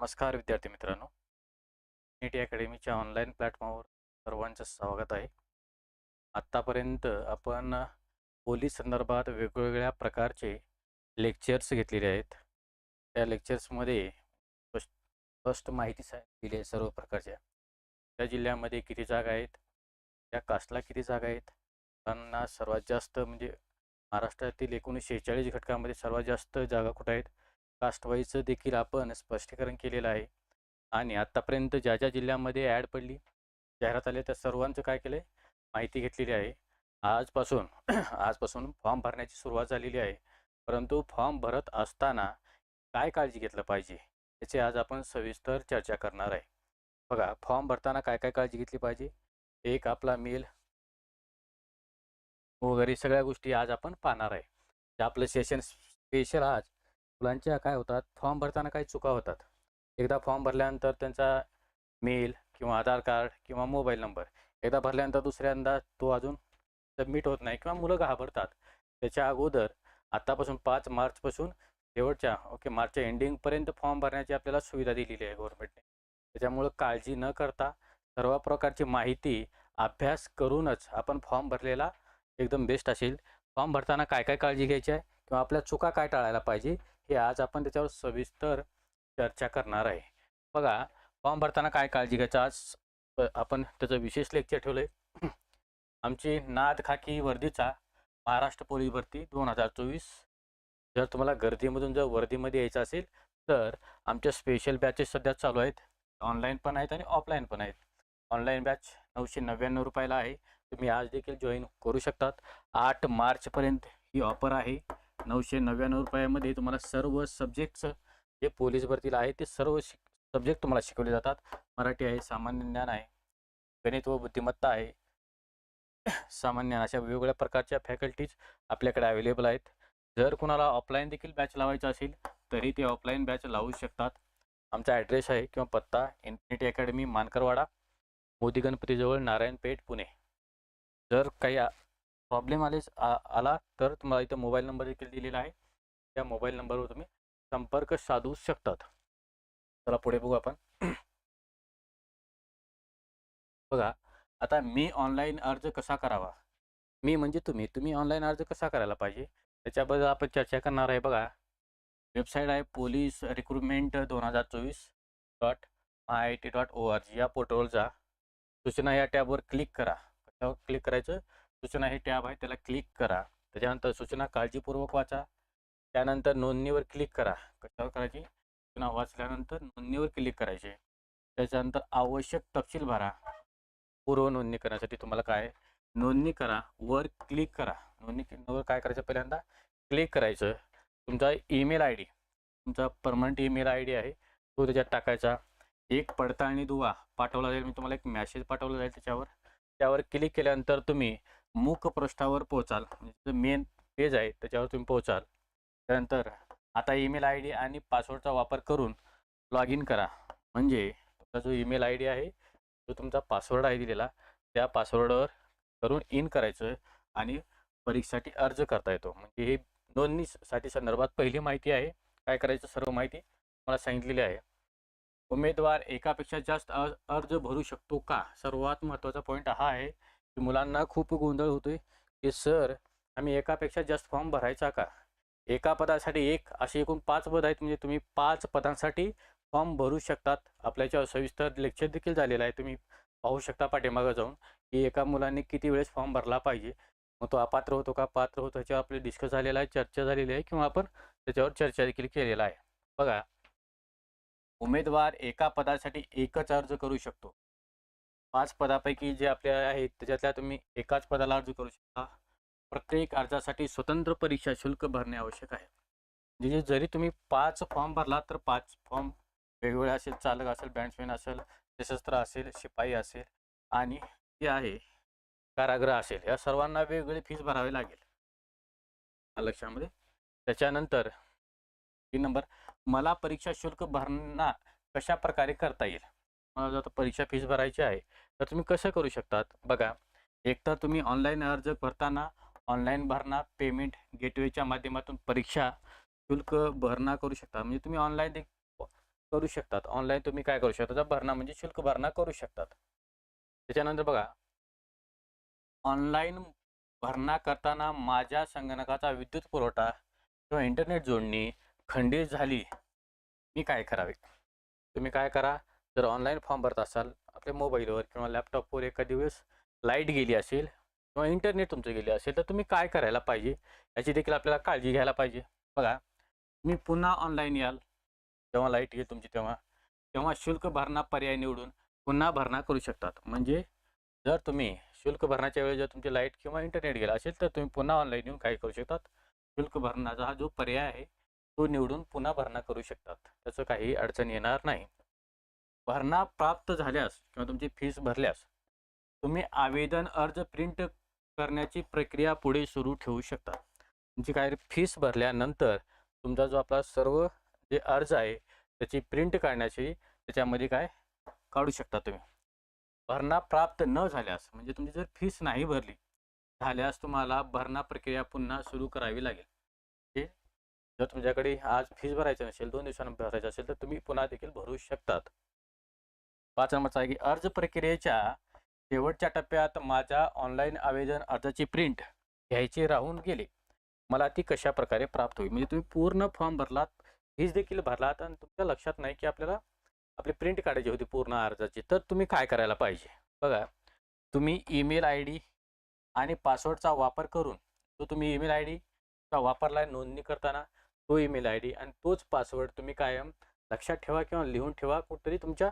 नमस्कार विद्यार्थी मित्रांनो. नीटी अकॅडमीच्या ऑनलाईन प्लॅटफॉर्मवर सर्वांचं स्वागत आहे. आत्तापर्यंत आपण पोलीस संदर्भात वेगवेगळ्या प्रकारचे लेक्चर्स घेतलेले आहेत. त्या लेक्चर्समध्ये फस्ट फर्स्ट माहिती दिली आहे सर्व प्रकारच्या. त्या जिल्ह्यामध्ये किती जागा आहेत? त्या कास्टला किती जागा आहेत? त्यांना सर्वात जास्त म्हणजे महाराष्ट्रातील एकोणीसशे शेहेचाळीस घटकामध्ये सर्वात जास्त जागा कुठं आहेत? कास्टवाईजचं देखील आपण स्पष्टीकरण केलेलं आहे. आणि आत्तापर्यंत ज्या ज्या जिल्ह्यामध्ये ॲड पडली जाहिरात आली त्या सर्वांचं काय केलं आहे माहिती घेतलेली आहे. आजपासून आजपासून फॉर्म भरण्याची सुरुवात झालेली आहे. परंतु फॉर्म भरत असताना काय काळजी घेतलं पाहिजे? याची आज आपण सविस्तर चर्चा करणार आहे. बघा फॉर्म भरताना काय काय काळजी घेतली पाहिजे? एक आपला मेल वगैरे सगळ्या गोष्टी आज आपण पाहणार आहे. आपलं सेशन स्पेशल आज मुलांच्या काय होतात फॉर्म भरताना काही चुका होतात. एकदा फॉर्म भरल्यानंतर त्यांचा मेल किंवा आधार कार्ड किंवा मोबाईल नंबर एकदा भरल्यानंतर दुसऱ्यांदा तो अजून सबमिट होत नाही किंवा मुलं घाबरतात. त्याच्या अगोदर आत्तापासून पाच मार्चपासून शेवटच्या ओके मार्चच्या एंडिंगपर्यंत फॉर्म भरण्याची आपल्याला सुविधा दिलेली आहे गव्हर्नमेंटने त्याच्यामुळं काळजी न करता सर्व प्रकारची माहिती अभ्यास करूनच आपण फॉर्म भरलेला एकदम बेस्ट असेल. फॉर्म भरताना काय काय काळजी घ्यायची आहे किंवा आपल्या चुका काय टाळायला पाहिजे हे आज आपण त्याच्यावर सविस्तर चर्चा करणार आहे. बघा फॉर्म भरताना काय काळजी घ्यायचं? आज आपण त्याचं विशेष लेक्चर ठेवलं आहे आमची नाद खाकी वर्दीचा महाराष्ट्र पोलीस भरती दोन हजार चोवीस. जर तुम्हाला गर्दीमधून जर वर्दीमध्ये यायचं असेल तर आमच्या स्पेशल बॅचेस सध्या चालू आहेत. ऑनलाईन पण आहेत आणि ऑफलाईन पण आहेत. ऑनलाईन बॅच नऊशे नव्याण्णव रुपयाला आहे. तुम्ही आज देखील जॉईन करू शकतात. आठ मार्चपर्यंत ही ऑफर आहे. नऊशे नव्याण्णव रुपयामध्ये तुम्हाला सर्व सब्जेक्टचं जे पोलीस भरतीला आहे ते सर्व शिक सब्जेक्ट तुम्हाला शिकवले जातात. मराठी आहे सामान्य ज्ञान आहे गणित व बुद्धिमत्ता आहे. सामान्य ज्ञान अशा वेगवेगळ्या प्रकारच्या फॅकल्टीज आपल्याकडे अवेलेबल आहेत. जर कुणाला ऑफलाईन देखील बॅच लावायचा असेल तरी ते ऑफलाईन बॅच लावू शकतात. आमचा ॲड्रेस आहे किंवा पत्ता इन्फिनिटी अकॅडमी मानकरवाडा मोदी गणपतीजवळ नारायणपेठ पुणे. जर काही प्रॉब्लेम आलेच आला तर तुम्हाला इथं मोबाईल नंबर देखील दिलेला आहे. त्या मोबाईल नंबरवर तुम्ही संपर्क साधू शकतात. चला पुढे बघू आपण. बघा आता मी ऑनलाईन अर्ज कसा करावा? मी म्हणजे तुम्ही. तुम्ही ऑनलाईन अर्ज कसा करायला पाहिजे? त्याच्याबद्दल आपण चर्चा करणार आहे बघा. वेबसाईट आहे पोलीस रिक्रुटमेंट दोन हजार चोवीस dot I I T dot O R G. या पोर्टलवर जा. सूचना या टॅबवर क्लिक करा. कशावर क्लिक करायचं? सूचना हे टॅब आहे त्याला क्लिक करा. त्याच्यानंतर सूचना काळजीपूर्वक वाचा. त्यानंतर नोंदणीवर क्लिक करा. कशावर करायची? सूचना वाचल्यानंतर नोंदणीवर क्लिक करायचे. त्याच्यानंतर आवश्यक तपशील भरा. पूर्व नोंदणी करण्यासाठी तुम्हाला काय? नोंदणी करा. वर क्लिक करा. नोंदणीवर काय करायचं पहिल्यांदा? क्लिक करायचं. तुमचा ईमेल आय डी तुमचा परमनंट ईमेल आय डी आहे. तो त्याच्यात टाकायचा. एक पडताळणी दुवा. पाठवला जाईल. मी तुम्हाला एक मॅसेज पाठवला जाईल त्याच्यावर. त्यावर क्लिक केल्यानंतर तुम्ही मुख पृष्ठावर पोहोचाल. म्हणजे मेन पेज आहे त्याच्यावर तुम्ही पोहोचाल. त्यानंतर आता ईमेल आय डी आणि पासवर्डचा वापर करून लॉग इन करा. म्हणजे तुमचा जो ईमेल आय डी आहे जो तुमचा पासवर्ड आहे दिलेला त्या पासवर्डवर करून इन करायचं आणि परीक्षेसाठी अर्ज करता येतो. म्हणजे हे नोंदणीसाठी संदर्भात पहिली माहिती आहे. काय करायचं सर्व माहिती मला सांगितलेली आहे. उमेदवार एकापेक्षा जास्त अर्ज अर्ज भरू शकतो का? सर्वात महत्त्वाचा पॉईंट हा आहे मुलांना खूप गोंधळ होतोय की सर आम्ही एकापेक्षा जास्त फॉर्म भरायचा का? एका पदासाठी एक असे एकूण पाच पद आहेत. म्हणजे तुम्ही पाच पदांसाठी फॉर्म भरू शकतात. आपल्याच्या सविस्तर लेक्चर देखील झालेलं आहे. तुम्ही पाहू शकता पाठीमागं जाऊन की एका मुलांनी किती वेळेस फॉर्म भरला पाहिजे. मग तो अपात्र होतो का? पात्र होतो. याच्यावर आपले डिस्कस झालेला आहे. चर्चा झालेली आहे. किंवा आपण त्याच्यावर चर्चा देखील केलेला आहे. बघा. उमेदवार एका पदासाठी एकच अर्ज करू शकतो. पाच पदापैकी जे आपल्या आहेत त्याच्यातल्या तुम्ही एकाच पदाला अर्ज करू शकता. प्रत्येक अर्जासाठी स्वतंत्र परीक्षा शुल्क भरणे आवश्यक आहे. म्हणजे जरी तुम्ही पाच फॉर्म भरला तर पाच फॉर्म वेगवेगळे असेल चालक असेल बँड्समॅन असेल सशस्त्र असेल शिपाई असेल आणि जे आहे कारागृह असेल या सर्वांना वेगवेगळी फीस भरावी लागेल. लक्षामध्ये. त्याच्यानंतर तीन नंबर मला परीक्षा शुल्क भरणा कशा प्रकारे करता येईल? मला जर आता परीक्षा फीस भरायची आहे तर तुम्ही कसं करू शकतात? बघा एकतर तुम्ही ऑनलाईन अर्ज भरताना ऑनलाईन भरणा पेमेंट गेटवेच्या माध्यमातून परीक्षा शुल्क भरणा करू शकता. म्हणजे तुम्ही ऑनलाईन करू शकतात. ऑनलाईन तुम्ही काय करू शकता? भरणा म्हणजे शुल्क भरणा करू शकतात. त्याच्यानंतर बघा ऑनलाईन भरणा करताना माझ्या संगणकाचा विद्युत पुरवठा किंवा इंटरनेट जोडणी खंडित झाली. मी काय करावे? तुम्ही काय करा? जर ऑनलाईन फॉर्म भरत असाल आपल्या मोबाईलवर किंवा लॅपटॉपवर एखादी वेळेस लाइट गेली असेल किंवा इंटरनेट तुमचं गेले असेल तर तुम्ही काय करायला पाहिजे? याची देखील आपल्याला काळजी घ्यायला पाहिजे. बघा तुम्ही पुन्हा ऑनलाईन याल जेव्हा लाइट येईल तुमची तेव्हा तेव्हा शुल्क भरणा पर्याय निवडून पुन्हा भरणा करू शकतात. म्हणजे जर तुम्ही शुल्क भरण्याच्या वेळी जर तुमची लाइट किंवा इंटरनेट गेला असेल तर तुम्ही पुन्हा ऑनलाईन येऊन काय करू शकतात? शुल्क भरण्याचा हा जो पर्याय आहे तो निवडून पुन्हा भरणा करू शकतात. त्याचं काही अडचण येणार नाही. भरणा प्राप्त झाल्यास किंवा तुमची फीस भरल्यास तुम्ही आवेदन अर्ज प्रिंट करण्याची प्रक्रिया पुढे सुरू ठेवू शकता. तुमची काय फीस भरल्यानंतर तुमचा जो आपला सर्व जे अर्ज आहे त्याची प्रिंट काढण्याची त्याच्यामध्ये काय काढू शकता तुम्ही. भरणा प्राप्त न झाल्यास म्हणजे तुमची जर फीस नाही भरली झाल्यास तुम्हाला भरणा प्रक्रिया पुन्हा सुरू करावी लागेल. जर तुमच्याकडे आज फीस भरायची नसेल दोन दिवसांना भरायचं असेल तर तुम्ही पुन्हा देखील भरू शकतात. पाच नंबरचा आहे की अर्ज प्रक्रियेच्या शेवटच्या टप्प्यात माझ्या ऑनलाईन आवेदन अर्जाची प्रिंट घ्यायची राहून गेले. मला ती कशा प्रकारे प्राप्त होईल? म्हणजे तुम्ही पूर्ण फॉर्म भरलात फीस देखील भरलात आणि तुमच्या लक्षात नाही की आपल्याला आपली प्रिंट काढायची होती पूर्ण अर्जाची. तर तुम्ही काय करायला पाहिजे? बघा तुम्ही ईमेल आय डी आणि पासवर्डचा वापर करून तो तुम्ही ईमेल आय डीचा वापरला नोंदणी करताना तो ईमेल आय डी आणि तोच पासवर्ड तुम्ही कायम लक्षात ठेवा किंवा लिहून ठेवा कुठतरी तुमच्या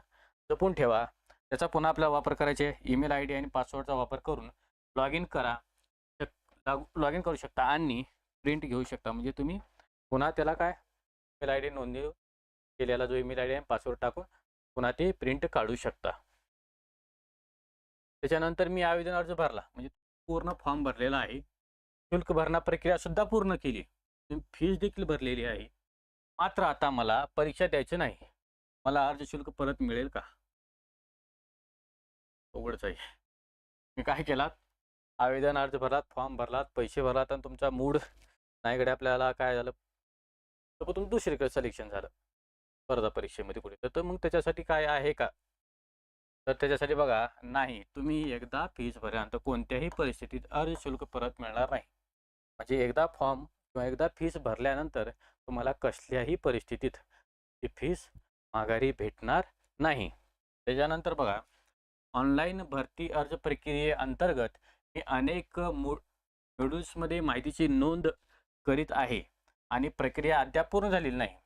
जपून ठेवा. त्याचा पुन्हा आपला वापर करायचे ईमेल आय डी आणि पासवर्डचा वापर करून लॉग इन करा लॉग इन करू शकता आणि प्रिंट घेऊ शकता. म्हणजे तुम्ही पुन्हा त्याला काय? ईमेल आय डी नोंदणी केलेला जो ईमेल आय डी आणि पासवर्ड टाकून पुन्हा ते प्रिंट काढू शकता. त्याच्यानंतर मी आवेदन अर्ज भरला. म्हणजे पूर्ण फॉर्म भरलेला आहे. शुल्क भरणा प्रक्रिया सुद्धा पूर्ण केली. फीज देखील भरलेली आहे. मात्र आता मला परीक्षा द्यायची नाही. मला अर्ज शुल्क परत मिळेल का? उघडच आहे. मी काय केलात आवेदन अर्ज भरलात फॉर्म भरलात पैसे भरलात आणि तुमचा मूड नाहीकडे आपल्याला काय झालं? तर तुम्ही दुसरीकडे सिलेक्शन झालं. स्पर्धा परीक्षेमध्ये कुठे तर- तर मग त्याच्यासाठी काय आहे का? तर त्याच्यासाठी बघा नाही तुम्ही एकदा फीज भरल्यानंतर कोणत्याही परिस्थितीत अर्ज शुल्क परत मिळणार नाही. म्हणजे एकदा फॉर्म किंवा एकदा फीस भरल्यानंतर तुम्हाला कसल्याही परिस्थितीत ती फीस माघारी भेटणार नाही. त्याच्यानंतर बघा ऑनलाईन भरती अर्ज प्रक्रियेअंतर्गत मी अनेक मो मॉड्यूल्समध्ये माहितीची नोंद करीत आहे आणि प्रक्रिया अद्याप पूर्ण झालेली नाही.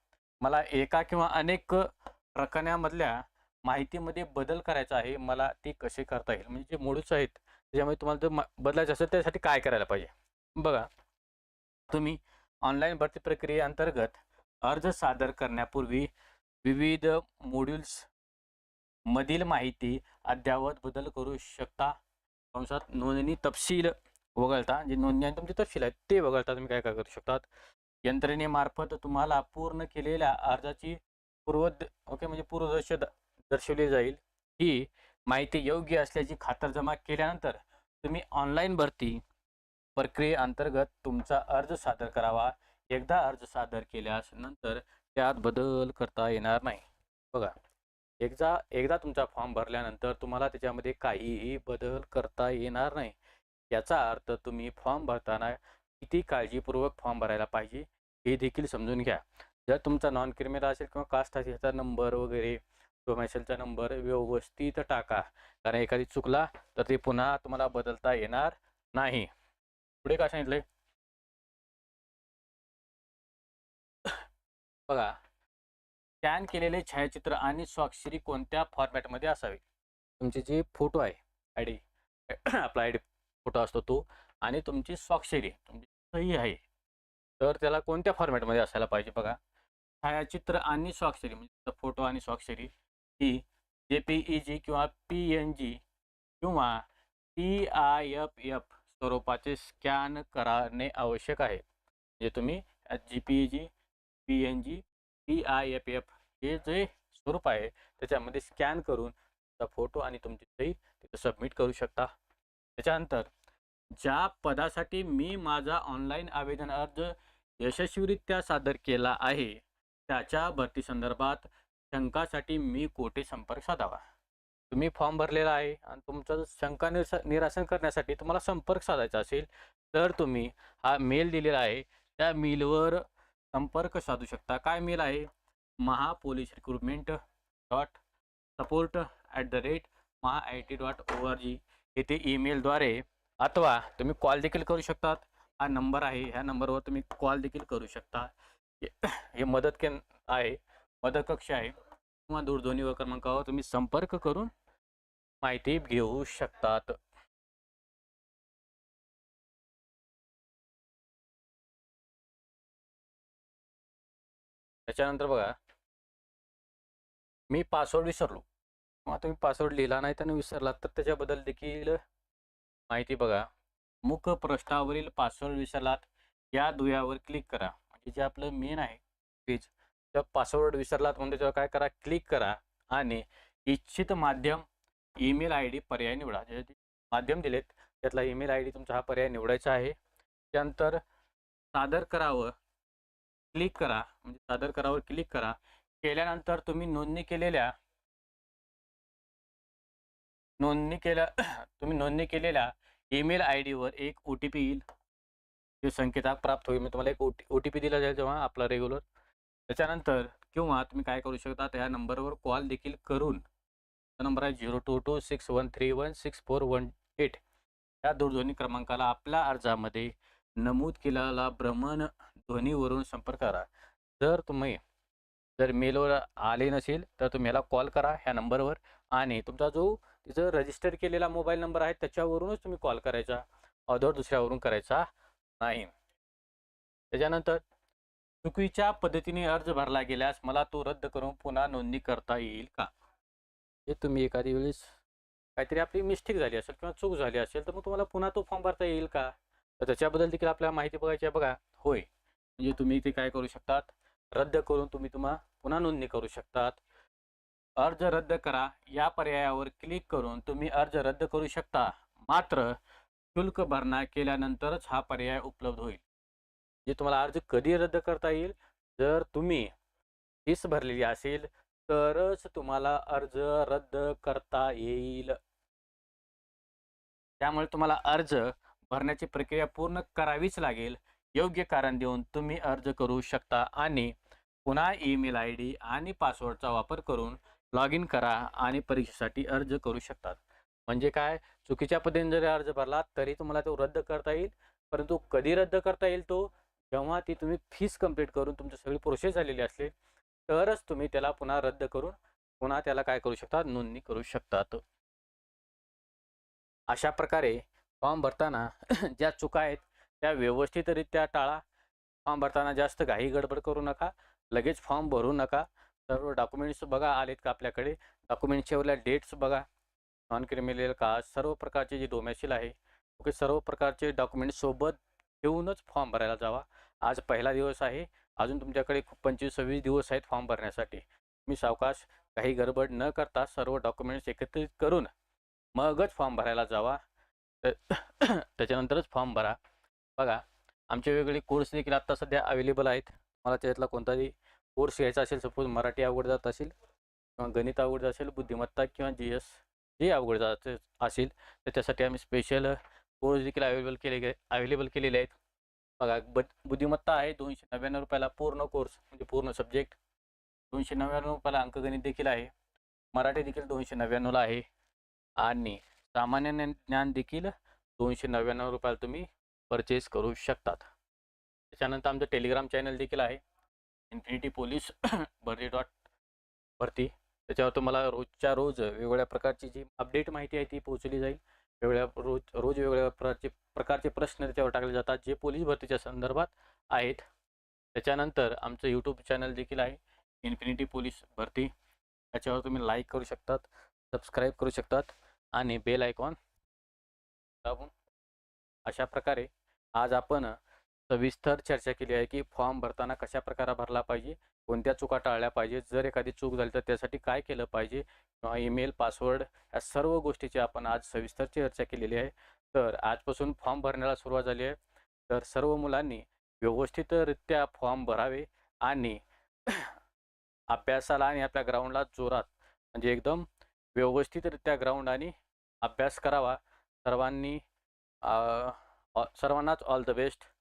मला एका किंवा अनेक प्रकरणामधल्या माहितीमध्ये बदल करायचा आहे मला ते कसे करता येईल? म्हणजे जे मोड्यूल्स आहेत त्याच्यामध्ये तुम्हाला जर बदलायचं असेल त्यासाठी काय करायला पाहिजे? बघा तुम्ही ऑनलाईन भरती प्रक्रियेअंतर्गत अर्ज सादर करण्यापूर्वी विविध मॉड्यूल्स मधील माहिती अद्ययावत बदल करू शकता? कंसात नोंदणी तपशील वगळता जे नोंदणी आणि तुमचे तपशील आहेत ते वगळता तुम्ही काय काय करू शकतात? यंत्रणेमार्फत तुम्हाला पूर्ण केलेल्या अर्जाची पूर्व ओके म्हणजे पूर्वदर्श द- दर्शवली जाईल. ही माहिती योग्य असल्याची खातरजमा केल्यानंतर तुम्ही ऑनलाईन भरती प्रक्रियेअंतर्गत तुमचा अर्ज सादर करावा. एकदा अर्ज सादर केल्यास नंतर त्यात बदल करता येणार नाही. बघा. एकदा एकदा तुमचा फॉर्म भरल्यानंतर तुम्हाला त्याच्यामध्ये काहीही बदल करता येणार नाही. याचा अर्थ तुम्ही फॉर्म भरताना किती काळजीपूर्वक फॉर्म भरायला पाहिजे हे देखील समजून घ्या. जर तुमचा नॉन क्रिमिनल असेल किंवा कास्ट असेल त्याचा नंबर वगैरे डोमॅशलचा नंबर व्यवस्थित टाका. कारण एखादी चुकला तर ते पुन्हा तुम्हाला बदलता येणार नाही. पुढे काय सांगितलंय? बघा. स्कॅन केलेले छायाचित्र आणि स्वाक्षरी कोणत्या फॉर्मॅटमध्ये असावे? तुमचे जे फोटो आहे आय डी आपला आय डी फोटो असतो तो आणि तुमची स्वाक्षरी तुमची सही आहे तर त्याला कोणत्या फॉर्मॅटमध्ये असायला पाहिजे बघा? छायाचित्र आणि स्वाक्षरी म्हणजे फोटो आणि स्वाक्षरी ही जे पी ई जी किंवा पी एन जी किंवा पी आय एफ एफ स्वरूपाचे स्कॅन करणे आवश्यक आहे. जे तुम्ही G P E G P N G P I F F हे जे स्वरूप आहे त्याच्यामध्ये स्कॅन करून फोटो आणि तुमची सही तिथं सबमिट करू शकता. त्याच्यानंतर ज्या पदासाठी मी माझा ऑनलाईन आवेदन अर्ज यशस्वीरित्या सादर केला आहे त्याच्या भरती संदर्भात शंकासाठी मी कोठे संपर्क साधावा? तुम्ही फॉर्म भरलेला आहे आणि तुमचं शंका निरस निरासन करण्यासाठी तुम्हाला संपर्क साधायचा असेल तर तुम्ही हा मेल दिलेला आहे त्या मेलवर संपर्क साधू शकता. काय मेल आहे? Mahapolice recruitment dot support at the rate Maha I T dot O R G येथे ईमेलद्वारे अथवा तुम्ही कॉल देखील करू शकतात. हा नंबर आहे. ह्या नंबरवर तुम्ही कॉल देखील करू शकता. हे- मदत केंद्र आहे. मदत कक्ष आहे. किंवा दूरध्वनीवर क्रमांकावर तुम्ही संपर्क करून माहिती घेऊ शकतात. त्याच्यानंतर बघा. मी पासवर्ड विसरलो. किंवा तुम्ही पासवर्ड लिहिला नाही त्याने विसरलात तर त्याच्याबद्दल देखील माहिती बघा. मुख प्रश्नावरील पासवर्ड विसरलात या दुव्यावर क्लिक करा. म्हणजे जे आपलं मेन आहे पेज त्या पासवर्ड विसरलात म्हणजे त्याच्यावर काय करा क्लिक करा आणि इच्छित माध्यम ईमेल आय डी पर्याय निवडा. जे माध्यम दिलेत त्यातला ईमेल आय डी तुमचा हा पर्याय निवडायचा आहे. त्यानंतर सादर करावं. क्लिक करा म्हणजे सादर करावर क्लिक करा. केल्यानंतर तुम्ही नोंदणी केलेल्या नोंदणी केल्या तुम्ही नोंदणी केलेल्या ईमेल आय डीवर एक ओ टी पी येईल. जो संकेताक प्राप्त होईल. मी तुम्हाला एक O T O T P दिला जाईल जेव्हा आपला रेग्युलर त्याच्यानंतर किंवा तुम्ही काय करू शकता त्या नंबरवर कॉल देखील करून. नंबर आहे zero two two six one three one six four one eight या दूरध्वनी क्रमांकाला आपल्या अर्जामध्ये नमूद केलेला भ्रमण ध्वनीवरून संपर्क करा. जर तुम्ही जर मेलवर आले नसेल तर तुम्ही ह्याला कॉल करा ह्या नंबरवर आणि तुमचा जो तिचं रजिस्टर केलेला मोबाईल नंबर आहे त्याच्यावरूनच तुम्ही कॉल करायचा. अदर दुसऱ्यावरून करायचा नाही. त्याच्यानंतर चुकीच्या पद्धतीने अर्ज भरला गेल्यास मला तो रद्द करून पुन्हा नोंदणी करता येईल का? हे तुम्ही एखादी वेळेस काहीतरी आपली मिस्टेक झाली असेल किंवा चूक झाली असेल तर मग तुम्हाला पुन्हा तो फॉर्म भरता येईल का? तर त्याच्याबद्दल देखील आपल्याला माहिती बघायची आहे बघा. होय. म्हणजे तुम्ही ते काय करू शकतात? रद्द करून तुम्ही तुम्हा पुन्हा नोंदणी करू शकतात. अर्ज रद्द करा. या पर्यायावर क्लिक करून तुम्ही अर्ज रद्द करू शकता. मात्र शुल्क भरणा केल्यानंतरच हा पर्याय उपलब्ध होईल. जे तुम्हाला अर्ज कधी रद्द करता येईल? जर तुम्ही फीस भरलेली असेल तरच तुम्हाला अर्ज रद्द करता येईल. त्यामुळे तुम्हाला अर्ज भरण्याची प्रक्रिया पूर्ण करावीच लागेल. योग्य कारण देऊन तुम्ही अर्ज करू शकता आणि पुन्हा ईमेल आय डी आणि पासवर्डचा वापर करून लॉग इन करा आणि परीक्षेसाठी अर्ज करू शकतात. म्हणजे काय? चुकीच्या पद्धतीने जरी अर्ज भरला तरी तुम्हाला तो रद्द करता येईल. परंतु कधी रद्द करता येईल तो? जेव्हा ती तुम्ही फीस कंप्लीट करून तुमची सगळी प्रोसेस झालेली असेल तरच तुम्ही त्याला पुन्हा रद्द करून पुन्हा त्याला काय करू शकता नोंदणी करू शकतात. अशा प्रकारे फॉर्म भरताना ज्या चुका आहेत त्या व्यवस्थितरित्या टाळा. फॉर्म भरताना जास्त घाई गडबड करू नका. लगेच फॉर्म भरू नका. सर्व डॉक्युमेंट्स बघा आलेत का आपल्याकडे? डॉक्युमेंटच्या डेट्स बघा. नॉन क्रिमिनल का सर्व प्रकारचे जे डोमॅसिल आहे ओके सर्व प्रकारचे डॉक्युमेंट्ससोबत सोबत ठेवूनच फॉर्म भरायला जावा. आज पहिला दिवस आहे. अजून तुमच्याकडे खूप पंचवीस सव्वीस दिवस आहेत फॉर्म भरण्यासाठी. मी सावकाश काही गडबड न करता सर्व डॉक्युमेंट्स एकत्रित करून मगच फॉर्म भरायला जावा. तर त्याच्यानंतरच फॉर्म भरा. बघा आमचे वेगवेगळे कोर्स देखील आत्ता सध्या अवेलेबल आहेत. मला त्याच्यातला कोणताही कोर्स घ्यायचा असेल सपोज मराठी अवघड जात असेल किंवा गणित अवघड असेल बुद्धिमत्ता किंवा जी एस जे अवघड जात असेल तर त्यासाठी आम्ही स्पेशल कोर्स देखील अवेलेबल केले गे अवेलेबल केलेले आहेत. बघा ब बुद्धिमत्ता आहे दोनशे नव्याण्णव रुपयाला पूर्ण कोर्स म्हणजे पूर्ण सब्जेक्ट दोनशे नव्याण्णव रुपयाला अंकगणित देखील आहे. मराठी देखील दोनशे नव्याण्णवला आहे. आणि सामान्य ज्ञान देखील दोनशे नव्याण्णव रुपयाला तुम्ही परचेस करू शकतात. त्याच्यानंतर आमचं टेलिग्राम चॅनल देखील आहे. इन्फिनिटी पोलीस भरती डॉट भरती. त्याच्यावर तुम्हाला रोजच्या रोज वेगवेगळ्या प्रकारची जी अपडेट माहिती आहे ती पोहोचली जाईल. वेगवेगळ्या रोज रोज वेगवेगळ्या प्रकारचे प्रकारचे प्रश्न त्याच्यावर टाकले जातात जे पोलीस भरतीच्या संदर्भात आहेत. त्याच्यानंतर आमचं यूट्यूब चॅनल देखील आहे. इन्फिनिटी पोलीस भरती. त्याच्यावर तुम्ही लाईक करू शकतात सबस्क्राईब करू शकतात आणि बेल आयकॉन दाबून अशा प्रकारे आज आपण सविस्तर चर्चा केली आहे की फॉर्म भरताना कशा प्रकारे भरला पाहिजे कोणत्या चुका टाळल्या पाहिजे जर एखादी चूक झाली तर त्यासाठी काय केलं पाहिजे किंवा ईमेल पासवर्ड या सर्व गोष्टीची आपण आज सविस्तर चर्चा केलेली आहे. तर आजपासून फॉर्म भरण्याला सुरुवात झाली आहे. तर सर्व मुलांनी व्यवस्थितरित्या फॉर्म भरावे आणि अभ्यासाला आणि आपल्या ग्राउंडला जोरात म्हणजे एकदम व्यवस्थितरित्या ग्राउंड आणि अभ्यास करावा. सर्वांनी सर्वांनाच ऑल द बेस्ट.